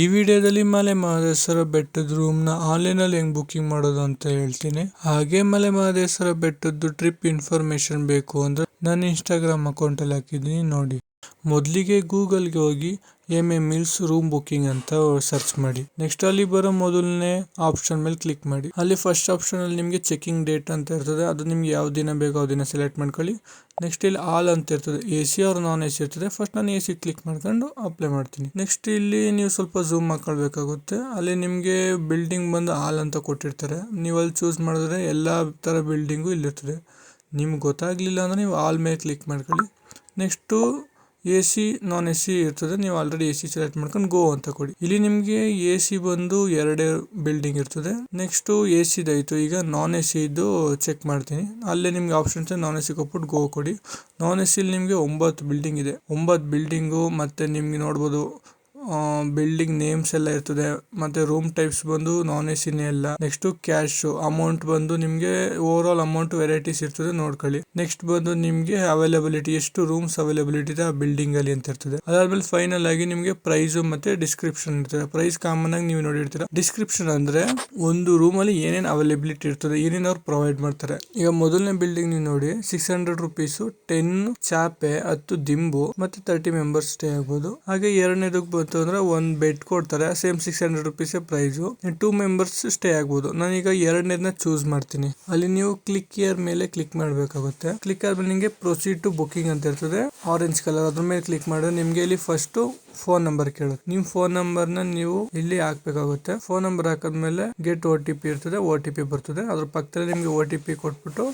ಈ ವಿಡಿಯೋದಲ್ಲಿ ಮಲೆ ಮಹದೇಶ್ವರ ಬೆಟ್ಟದ ರೂಮ್ನ ಆನ್ಲೈನ್ ಅಲ್ಲಿ ಹೆಂಗ್ ಬುಕಿಂಗ್ ಮಾಡೋದು ಅಂತ ಹೇಳ್ತೀನಿ. ಹಾಗೆ ಮಲೆ ಮಹದೇಶ್ವರ ಬೆಟ್ಟದ್ದು ಟ್ರಿಪ್ ಇನ್ಫಾರ್ಮೇಶನ್ ಬೇಕು ಅಂದ್ರೆ ನನ್ನ ಇನ್ಸ್ಟಾಗ್ರಾಮ್ ಅಕೌಂಟ್ ಅಲ್ಲಿ ಹಾಕಿದೀನಿ ನೋಡಿ. ಮೊದಲಿಗೆ ಗೂಗಲ್ಗೆ ಹೋಗಿ M A hills room booking ಅಂತ ಸರ್ಚ್ ಮಾಡಿ. ನೆಕ್ಸ್ಟ್ ಅಲ್ಲಿ ಬರೋ ಮೊದಲನೇ ಆಪ್ಷನ್ ಮೇಲೆ ಕ್ಲಿಕ್ ಮಾಡಿ. ಅಲ್ಲಿ ಫಸ್ಟ್ ಆಪ್ಷನ್ ಅಲ್ಲಿ ನಿಮಗೆ ಚೆಕಿಂಗ್ ಡೇಟ್ ಅಂತ ಇರ್ತದೆ. ಅದು ನಿಮ್ಗೆ ಯಾವ ದಿನ ಬೇಕೋ ಆ ದಿನ ಸೆಲೆಕ್ಟ್ ಮಾಡ್ಕೊಳ್ಳಿ. ನೆಕ್ಸ್ಟ್ ಇಲ್ಲಿ ಆಲ್ ಅಂತ ಇರ್ತದೆ. ಎ ಸಿ ಅವ್ರ ನಾನ್ ಎ ಸಿ ಇರ್ತದೆ. ಫಸ್ಟ್ ನಾನು ಎ ಸಿ ಕ್ಲಿಕ್ ಮಾಡ್ಕೊಂಡು ಅಪ್ಲೈ ಮಾಡ್ತೀನಿ. ನೆಕ್ಸ್ಟ್ ಇಲ್ಲಿ ನೀವು ಸ್ವಲ್ಪ ಝೂಮ್ ಮಾಡ್ಕೊಳ್ಬೇಕಾಗುತ್ತೆ ಅಲ್ಲಿ ನಿಮಗೆ ಬಿಲ್ಡಿಂಗ್ ಬಂದು ಆಲ್ ಅಂತ ಕೊಟ್ಟಿರ್ತಾರೆ. ನೀವು ಅಲ್ಲಿ ಚೂಸ್ ಮಾಡಿದ್ರೆ ಎಲ್ಲ ಥರ ಬಿಲ್ಡಿಂಗು ಇಲ್ಲಿರ್ತದೆ. ನಿಮ್ಗೆ ಗೊತ್ತಾಗಲಿಲ್ಲ ಅಂದರೆ ನೀವು ಆಲ್ ಮೇಲೆ ಕ್ಲಿಕ್ ಮಾಡ್ಕೊಳ್ಳಿ. Next A C, non A C ಇರ್ತದೆ. ನೀವು ಆಲ್ರೆಡಿ ಎ ಸಿ ಸೆಲೆಕ್ಟ್ ಮಾಡ್ಕೊಂಡು ಗೋ ಅಂತ ಕೊಡಿ. ಇಲ್ಲಿ ನಿಮಗೆ ಎ ಸಿ ಬಂದು ಎರಡೇ ಬಿಲ್ಡಿಂಗ್ ಇರ್ತದೆ. ನೆಕ್ಸ್ಟ್ ಎ ಸಿದಾಯ್ತು ಈಗ ನಾನ್ ಎ ಸಿ ಇದ್ದು ಚೆಕ್ ಮಾಡ್ತೀನಿ. ಅಲ್ಲೇ ನಿಮ್ಗೆ ಆಪ್ಷನ್ಸ್ ನಾನ್ ಎ ಸಿ ಕೊಟ್ಬಿಟ್ಟು ಗೋ ಕೊಡಿ. ನಾನ್ ಎ ಸಿಲಿ ನಿಮಗೆ ಒಂಬತ್ತು ಬಿಲ್ಡಿಂಗ್ ಇದೆ. ಒಂಬತ್ತು ಬಿಲ್ಡಿಂಗು ಮತ್ತೆ ನಿಮ್ಗೆ ನೋಡ್ಬೋದು ಬಿಲ್ಡಿಂಗ್ ನೇಮ್ಸ್ ಎಲ್ಲ ಇರ್ತದೆ. ಮತ್ತೆ ರೂಮ್ ಟೈಪ್ಸ್ ಬಂದು ನಾನ್ ಎ ಸಿನೇ ಎಲ್ಲ ನೆಕ್ಸ್ಟ್ ಕ್ಯಾಶ್ ಅಮೌಂಟ್ ಬಂದು ನಿಮ್ಗೆ ಓವರ್ ಆಲ್ ಅಮೌಂಟ್ ವೆರೈಟೀಸ್ ಇರ್ತದೆ ನೋಡ್ಕೊಳ್ಳಿ. ನೆಕ್ಸ್ಟ್ ಬಂದು ನಿಮ್ಗೆ ಅವೈಲಬಿಲಿಟಿ ಎಷ್ಟು ರೂಮ್ಸ್ ಅವೈಲಬಿಲಿಟಿ ಇದೆ ಆ ಬಿಲ್ಡಿಂಗ್ ಅಲ್ಲಿ ಅಂತ ಇರ್ತದೆ. ಅದಾದ್ಮೇಲೆ ಫೈನಲ್ ಆಗಿ ನಿಮ್ಗೆ ಪ್ರೈಸ್ ಮತ್ತೆ ಡಿಸ್ಕ್ರಿಪ್ಷನ್ ಇರ್ತದೆ. ಪ್ರೈಸ್ ಕಾಮನ್ ಆಗಿ ನೀವು ನೋಡಿರ್ತೀರಾ. ಡಿಸ್ಕ್ರಿಪ್ಷನ್ ಅಂದ್ರೆ ಒಂದು ರೂಮ್ ಅಲ್ಲಿ ಏನೇನು ಅವೈಲಬಿಲಿಟಿ ಇರ್ತದೆ, ಏನೇನ್ ಅವ್ರು ಪ್ರೊವೈಡ್ ಮಾಡ್ತಾರೆ. ಈಗ ಮೊದಲನೇ ಬಿಲ್ಡಿಂಗ್ ನೀವು ನೋಡಿ ಸಿಕ್ಸ್ ಹಂಡ್ರೆಡ್ ರುಪೀಸ್ ಟೆನ್ ಚಾಪೆ, ಹತ್ತು ದಿಂಬು, ಮತ್ತೆ ತರ್ಟಿ ಮೆಂಬರ್ಸ್ ಸ್ಟೇ ಆಗ್ಬೋದು. ಹಾಗೆ ಎರಡನೇದಕ್ಕೆ ಬಂತು ಅಂದ್ರೆ ಒಂದು ಬೆಡ್ ಕೊಡ್ತಾರೆ. Same six hundred rupees price two members stay ಆಗ್ಬೋದು. ನಾನೀಗ ಎರಡನೇದನ್ನ ಚೂಸ್ ಮಾಡ್ತೀನಿ. ಅಲ್ಲಿ ನೀವು ಕ್ಲಿಕ್ ಇಯರ್ ಮೇಲೆ ಕ್ಲಿಕ್ ಮಾಡಬೇಕಾಗುತ್ತೆ. ಕ್ಲಿಕ್ ಆದ್ಮೇಲೆ ನಿಮಗೆ ಪ್ರೊಸೀಡ್ ಟು ಬುಕಿಂಗ್ ಅಂತ ಇರ್ತದೆ. ಆರೆಂಜ್ ಕಲರ್ ಅದ್ರ ಮೇಲೆ ಕ್ಲಿಕ್ ಮಾಡಿದ್ರೆ ನಿಮಗೆ ಇಲ್ಲಿ ಫಸ್ಟ್ ಫೋನ್ ನಂಬರ್ ಕೇಳುತ್ತೆ. ನಿಮ್ಮ ಫೋನ್ ನಂಬರ್ನ ನೀವು ಇಲ್ಲಿ ಹಾಕ್ಬೇಕಾಗುತ್ತೆ. ಫೋನ್ ನಂಬರ್ ಹಾಕಿದ್ಮೇಲೆ ಗೆಟ್ ಓ ಟಿ ಪಿ ಇರ್ತದೆ. ಓ ಟಿ ಪಿ ಬರ್ತದೆ. ಅದ್ರ ಪಕ್ಕದಲ್ಲಿ ನಿಮಗೆ ಓ ಟಿ ಪಿ ಕೊಟ್ಬಿಟ್ಟು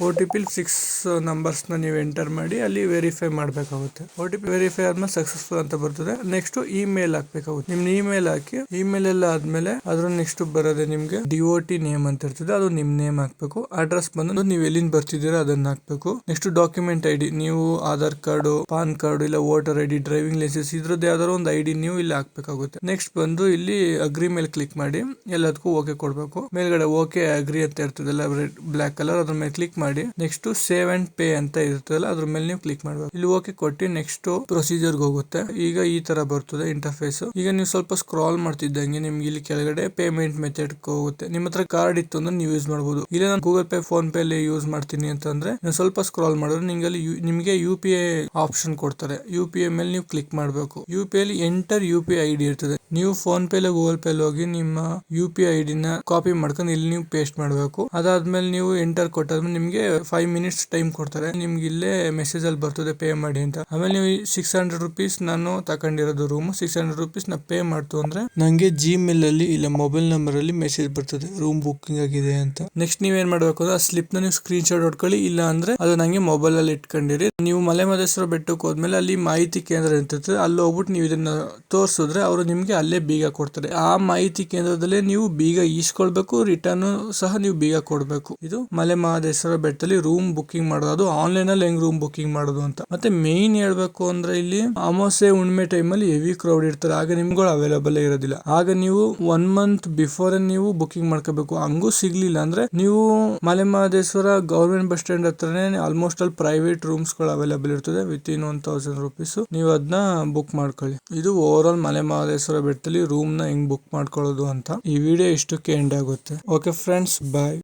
ಓ ಟಿ ಪಿಲಿ ಸಿಕ್ಸ್ ನಂಬರ್ಸ್ನ ನೀವು ಎಂಟರ್ ಮಾಡಿ, ಅಲ್ಲಿ ವೆರಿಫೈ ಮಾಡಬೇಕಾಗುತ್ತೆ. ಓ ಟಿ ಪಿ ವೆರಿಫೈ ಆದ್ಮೇಲೆ ಸಕ್ಸಸ್ಫುಲ್ ಅಂತ ಬರ್ತದೆ. ನೆಕ್ಸ್ಟ್ ಇಮೇಲ್ ಹಾಕ್ಬೇಕಾಗುತ್ತೆ. ನಿಮ್ಮ ಇಮೇಲ್ ಹಾಕಿ ಇಮೇಲ್ ಎಲ್ಲ ಆದ್ಮೇಲೆ ಅದ್ರ ನೆಕ್ಸ್ಟ್ ಬರೋದೇ ನಿಮಗೆ ಡಿ ಒ ಟಿ ನೇಮ್ ಅಂತ ಇರ್ತದೆ. ಅದು ನಿಮ್ಮ ನೇಮ್ ಹಾಕ್ಬೇಕು. ಅಡ್ರೆಸ್ ಬಂದು ನೀವು ಎಲ್ಲಿಂದ ಬರ್ತಿದ್ದೀರಾ ಅದನ್ನ ಹಾಕ್ಬೇಕು. ನೆಕ್ಸ್ಟ್ ಡಾಕ್ಯುಮೆಂಟ್ ಐ ಡಿ ನೀವು ಆಧಾರ್ ಕಾರ್ಡ್, ಪಾನ್ ಕಾರ್ಡ್ ಇಲ್ಲ voter I D driving licence ಇದ್ರದ್ದು ಯಾವ್ದಾದ್ರು ಒಂದು ಐ ಡಿ ನೀವು ಇಲ್ಲಿ ಹಾಕ್ಬೇಕಾಗುತ್ತೆ. ನೆಕ್ಸ್ಟ್ ಬಂದು ಇಲ್ಲಿ ಅಗ್ರಿ ಮೇಲೆ ಕ್ಲಿಕ್ ಮಾಡಿ, ಎಲ್ಲದಕ್ಕೂ ಓಕೆ ಕೊಡಬೇಕು. ಮೇಲ್ಗಡೆ ಓಕೆ ಅಗ್ರಿ ಅಂತ ಇರ್ತದಲ್ಲ ರೆಡ್ ಬ್ಲಾಕ್ ಕಲರ್ ಅದ್ರ ಮೇಲೆ ಕ್ಲಿಕ್ ಮಾಡಿ ನೆಕ್ಸ್ಟ್ ಸೇವ್ ಅಂಡ್ ಪೇ ಅಂತ ಇರ್ತದಲ್ಲ ಅದ್ರ ಮೇಲೆ ನೀವು ಕ್ಲಿಕ್ ಮಾಡಬೇಕು ಇಲ್ಲಿ ಓಕೆ ಕೊಟ್ಟು ನೆಕ್ಸ್ಟ್ ಪ್ರೊಸೀಜರ್ ಹೋಗುತ್ತೆ. ಈಗ ಈ ತರ ಬರ್ತದೆ ಇಂಟರ್ಫೇಸ್ ಈಗ ನೀವು ಸ್ವಲ್ಪ ಸ್ಕ್ರಾಲ್ ಮಾಡ್ತಿದ್ದಂಗೆ ನಿಮ್ಗೆ ಇಲ್ಲಿ ಕೆಳಗಡೆ ಪೇಮೆಂಟ್ ಮೆಥಡ್ ಹೋಗುತ್ತೆ. ನಿಮ್ಮ ಹತ್ರ ಕಾರ್ಡ್ ಇತ್ತು ಅಂದ್ರೆ ನೀವು ಯೂಸ್ ಮಾಡಬಹುದು ಇಲ್ಲ ನಾನು ಗೂಗಲ್ ಪೇ ಫೋನ್ ಪೇ ಅಲ್ಲಿ ಯೂಸ್ ಮಾಡ್ತೀನಿ ಅಂತಂದ್ರೆ ನೀವು ಸ್ವಲ್ಪ ಸ್ಕ್ರಾಲ್ ಮಾಡಿದ್ರೆ ನಿಮ್ಗೆ ಅಲ್ಲಿ ನಿಮಗೆ ಯು ಪಿ ಐ ಆಪ್ಷನ್ ಕೊಡ್ತಾರೆ. ಯು ಪಿ ಐ ಮೇಲೆ ನೀವು ಕ್ಲಿಕ್ ಮಾಡಬೇಕು. ಯು ಪಿ ಅಲ್ಲಿ enter U P I D ಇರ್ತದೆ. ನೀವು ಫೋನ್ ಪೇ ಗೂಗಲ್ ಪೇ ಹೋಗಿ ನಿಮ್ಮ ಯು ಪಿ ಐ ಡಿ ನ ಕಾಪಿ ಮಾಡ್ಕೊಂಡು ಇಲ್ಲಿ ನೀವು ಪೇಸ್ಟ್ ಮಾಡಬೇಕು. ಅದಾದ್ಮೇಲೆ ನೀವು ಎಂಟರ್ ಕೊಟ್ಟಾದ್ಮೇಲೆ ನಿಮ್ಗೆ ಫೈವ್ ಮಿನಿಟ್ಸ್ ಟೈಮ್ ಕೊಡ್ತಾರೆ. ನಿಮ್ಗೆ ಇಲ್ಲೇ ಮೆಸೇಜ್ ಅಲ್ಲಿ ಬರ್ತದೆ ಪೇ ಮಾಡಿ ಅಂತ. ಆಮೇಲೆ ನೀವು ಸಿಕ್ಸ್ ಹಂಡ್ರೆಡ್ ರುಪೀಸ್ ನಾನು ತಕೊಂಡಿರೋದು ರೂಮ್ ಸಿಕ್ಸ್ ಹಂಡ್ರೆಡ್ ರುಪೀಸ್ ನಾ ಪೇ ಮಾಡ್ತು ಅಂದ್ರೆ ನಂಗೆ ಜಿಮೇಲ್ ಅಲ್ಲಿ ಇಲ್ಲ ಮೊಬೈಲ್ ನಂಬರ್ ಅಲ್ಲಿ ಮೆಸೇಜ್ ಬರ್ತದೆ ರೂಮ್ ಬುಕಿಂಗ್ ಆಗಿದೆ ಅಂತ. ನೆಕ್ಸ್ಟ್ ನೀವೇನ್ ಮಾಡ್ಬೇಕು ಅಂದ್ರೆ, ಆ ಸ್ಲಿಪ್ನ ನೀವು ಸ್ಕ್ರೀನ್ ಶಾಟ್ ಹೊಡ್ಕೊಳ್ಳಿ, ಇಲ್ಲ ಅಂದ್ರೆ ಅದು ನಂಗೆ ಮೊಬೈಲ್ ಅಲ್ಲಿ ಇಟ್ಕೊಂಡಿರಿ. ನೀವು ಮಲೆ ಮಹದೇಶ್ವರ ಬೆಟ್ಟಕ್ಕೆ ಹೋದ್ಮೇಲೆ ಅಲ್ಲಿ ಮಾಹಿತಿ ಕೇಂದ್ರ ಇರ್ತದೆ, ಅಲ್ಲಿ ಹೋಗ್ಬಿಟ್ಟು ನೀವು ಇದನ್ನ ತೋರಿಸಿದ್ರೆ ಅವರು ನಿಮ್ಗೆ ಅಲ್ಲೇ ಬೀಗ ಕೊಡ್ತಾರೆ. ಆ ಮಾಹಿತಿ ಕೇಂದ್ರದಲ್ಲೇ ನೀವು ಬೀಗ ಈಸ್ಕೊಳ್ಬೇಕು ರಿಟರ್ನ್ ಸಹ ನೀವು ಬೀಗ ಕೊಡ್ಬೇಕು. ಇದು ಮಲೆ ಮಹದೇಶ್ವರ ಬೆಟ್ಟದಲ್ಲಿ ರೂಮ್ ಬುಕಿಂಗ್ ಮಾಡೋದು ಅದು ಆನ್ಲೈನ್ ಅಲ್ಲಿ ಹೆಂಗ್ ರೂಮ್ ಬುಕಿಂಗ್ ಮಾಡೋದು ಅಂತ. ಮತ್ತೆ ಮೇನ್ ಹೇಳ್ಬೇಕು ಅಂದ್ರೆ ಇಲ್ಲಿ ಅಮಾವಾಸ್ಯೆ ಹುಣ್ಣಿಮೆ ಟೈಮಲ್ಲಿ ಹೆವಿ ಕ್ರೌಡ್ ಇರ್ತಾರೆ. ಆಗ ನಿಮ್ಗಳು ಅವೈಲೇಬಲ್ ಇರೋದಿಲ್ಲ. ಆಗ ನೀವು ಒನ್ ಮಂತ್ ಬಿಫೋರ್ ನೀವು ಬುಕಿಂಗ್ ಮಾಡ್ಕೋಬೇಕು. ಹಂಗೂ ಸಿಗ್ಲಿಲ್ಲ ಅಂದ್ರೆ ನೀವು Male Mahadeshwara government bus stand ಹತ್ರನೇ ಆಲ್ಮೋಸ್ಟ್ ಅಲ್ಲಿ ಪ್ರೈವೇಟ್ ರೂಮ್ಸ್ಗಳು ಅವೈಲೇಬಲ್ ಇರ್ತದೆ. Within one thousand rupees ನೀವು ಅದನ್ನ ಬುಕ್ ಮಾಡ್ಕೊಳ್ಳಿ. ಇದು ಓವರ್ ಆಲ್ ಮಲೆ ಮಹದೇಶ್ವರ ಬೆಟ್ಟದಲ್ಲಿ ರೂಮ್ನ ಹೆಂಗ್ ಬುಕ್ ಮಾಡ್ಕೊಳ್ಳೋದು ಅಂತ ಈ ವಿಡಿಯೋ ಇಷ್ಟಕ್ಕೆ ಎಂಡ್ ಆಗುತ್ತೆ. Okay friends bye